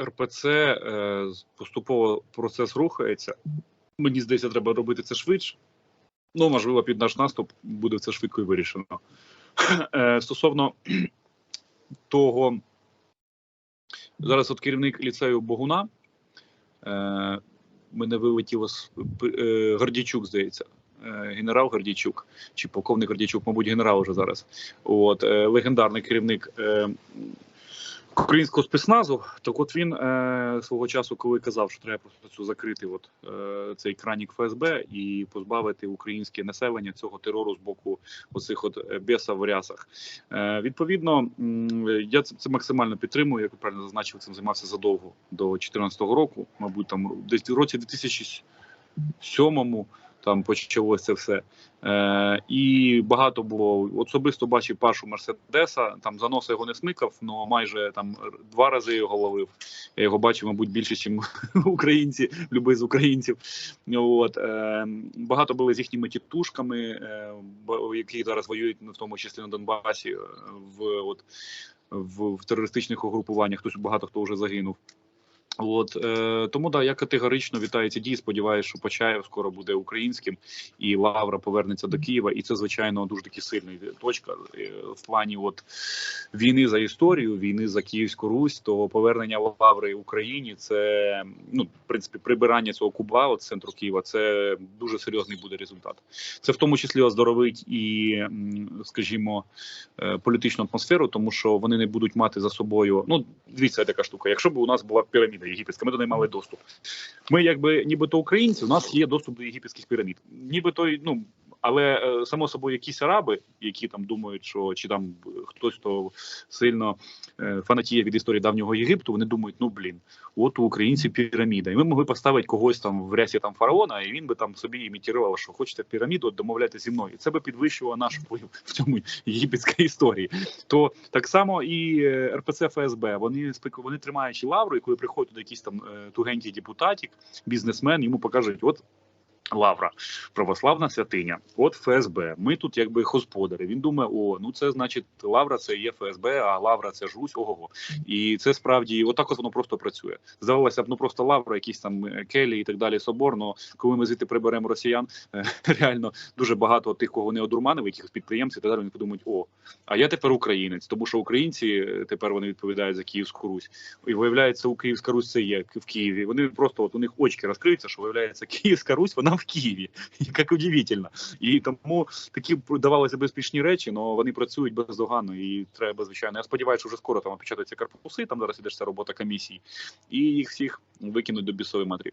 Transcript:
РПЦ е, поступово процес рухається. Мені здається, треба робити це швидше. Ну, можливо, під наш наступ буде це швидко і вирішено. Е, Стосовно того, зараз от керівник ліцею Богуна. Е, мене вилетіло е, здається. Генерал Гордійчук чи полковник Гордійчук, мабуть, генерал уже зараз. От легендарний керівник українського спецназу. Так от він е, свого часу, коли казав, що треба просто закрити, от е, цей кранік ФСБ і позбавити українське населення цього терору з боку оцих от е, беса в рясах. Е, відповідно, я це, це максимально підтримую. Як ви правильно зазначили, цим займався задовго до 2014 року. Мабуть, там десь році 2007 там почалося це все. Е, і багато було особисто бачив першу Мерседеса. Там заноса його не смикав, але майже там два рази його ловив. Я його бачив, мабуть, більше, ніж українці, любий з українців. От е, багато були з їхніми тітушками, е, які зараз воюють, ну, в тому числі на Донбасі, е, в от в, в терористичних угрупуваннях. Хтось багато хто вже загинув. От е, тому да, я категорично вітаю ці дії. Сподіваюся, що Почаєв скоро буде українським, і Лавра повернеться до Києва. І це звичайно дуже таки сильна точка е, в плані от війни за історію, війни за Київську Русь. То повернення Лаври Україні це ну в принципі прибирання цього куба от центру Києва. Це дуже серйозний буде результат. Це в тому числі оздоровить і, скажімо, е, політичну атмосферу, тому що вони не будуть мати за собою. Ну, дивіться, така штука. Якщо б у нас була піраміда єгипетська, ми до неї мали доступ. Ми, якби нібито українці, у нас є доступ до єгипетських пірамід. Нібито, ну. Але е, само собою якісь араби, які там думають, що чи там хтось хто сильно е, фанатіє від історії давнього Єгипту, вони думають, ну блін, от у українців піраміда, і ми могли поставити когось там в рясі там фараона, і він би там собі імітував, що хочете піраміду, домовляйте зі мною. Це би підвищувало наш вплив в цьому єгипетській історії. То так само і е, РПЦ ФСБ. Вони вони тримаючи лавру, і коли приходить туди якийсь там тугенький депутатик, бізнесмен, йому покажуть, от. Лавра, православна святиня, от ФСБ. Ми тут якби господарі. Він думає, о, ну це значить Лавра, це є ФСБ, а Лавра це ж Русь, ого. І це справді отак от воно просто працює. Здавалося б, ну просто Лавра, якісь там е, келі і так далі, собор. Но коли ми звідти приберемо росіян, е, реально дуже багато тих, кого не одурманили, якихось підприємців, і так далі, вони подумають, о, а я тепер українець, тому що українці е, тепер вони відповідають за Київську Русь. І виявляється, у Київська Русь це є в Києві. Вони просто от у них очки розкриються, що виявляється, Київська Русь, вона в Києві. Як удивительно. І тому такі давалися безпечні речі, але вони працюють бездоганно і треба, звичайно. Я сподіваюся, що вже скоро там опечатаються корпуси, там зараз іде ця робота комісії, і їх всіх викинуть до бісової матері.